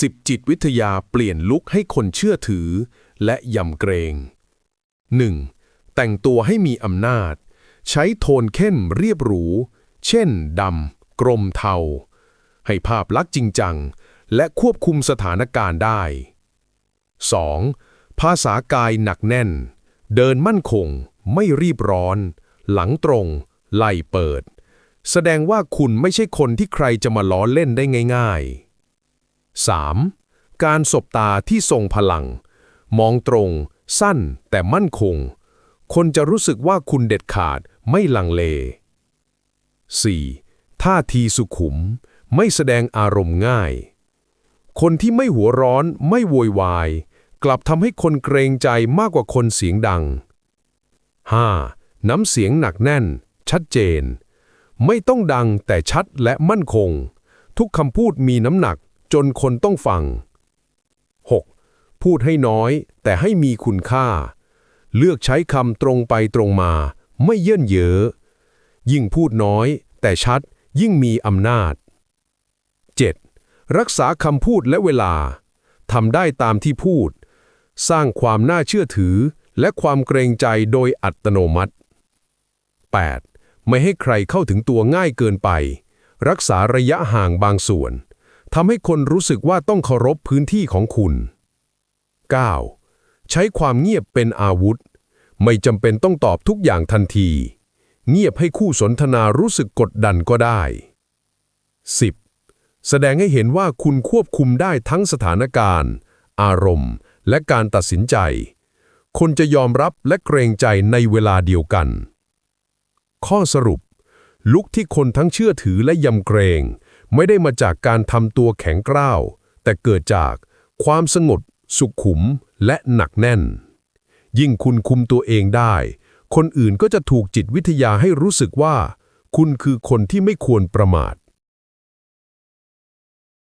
10จิตวิทยาเปลี่ยนลุกให้คนเชื่อถือ และยำเกรง 1. แต่งตัวให้มีอำนาจ ใช้โทนเข้มเรียบหรู เช่นดำกรมเทา ให้ภาพลักษณ์จริงจัง และควบคุมสถานการณ์ได้ 2. ภาษากายหนักแน่น เดินมั่นคง ไม่รีบร้อน หลังตรง ไหลเปิด แสดงว่าคุณไม่ใช่คนที่ใครจะมาล้อเล่นได้ง่าย ๆ 3. การสบตาที่ทรงพลัง มองตรง สั้นแต่มั่นคง คนจะรู้สึกว่าคุณเด็ดขาดไม่ลังเล 4. ท่าทีสุขุม ไม่แสดงอารมณ์ง่าย คนที่ไม่หัวร้อนไม่โวยวาย กลับทำให้คนเกรงใจมากกว่าคนเสียงดัง 5. น้ำเสียงหนักแน่น ชัดเจน ไม่ต้องดังแต่ชัดและมั่นคง ทุกคำพูดมีน้ำหนัก จนคนต้องฟัง 6. พูดให้น้อย แต่ให้มีคุณค่า เลือกใช้คำตรงไปตรงมา ไม่เยื่นเยอะ ยิ่งพูดน้อย แต่ชัดยิ่งมีอำนาจ 7. รักษาคำพูดและเวลาทำได้ตามที่พูด สร้างความน่าเชื่อถือและความเกรงใจโดยอัตโนมัติ 8. ไม่ให้ใครเข้าถึงตัวง่ายเกินไป รักษาระยะห่างบางส่วน ทำให้คนรู้สึกว่าต้องเคารพพื้นที่ของคุณ 9. ใช้ความเงียบเป็นอาวุธ ไม่จำเป็นต้องตอบทุกอย่างทันที เงียบให้คู่สนทนารู้สึกกดดันก็ได้ 10. แสดงให้เห็นว่าคุณควบคุมได้ทั้งสถานการณ์ อารมณ์ และการตัดสินใจ คนจะยอมรับและเกรงใจในเวลาเดียวกัน ข้อสรุป ลุกที่คนทั้งเชื่อถือและยำเกรง ไม่ได้มาจากการทำตัวแข็งกร้าว แต่เกิดจากความสงบสุขุมและหนักแน่น ยิ่งคุณคุมตัวเองได้ คนอื่นก็จะถูกจิตวิทยาให้รู้สึกว่า คุณคือคนที่ไม่ควรประมาท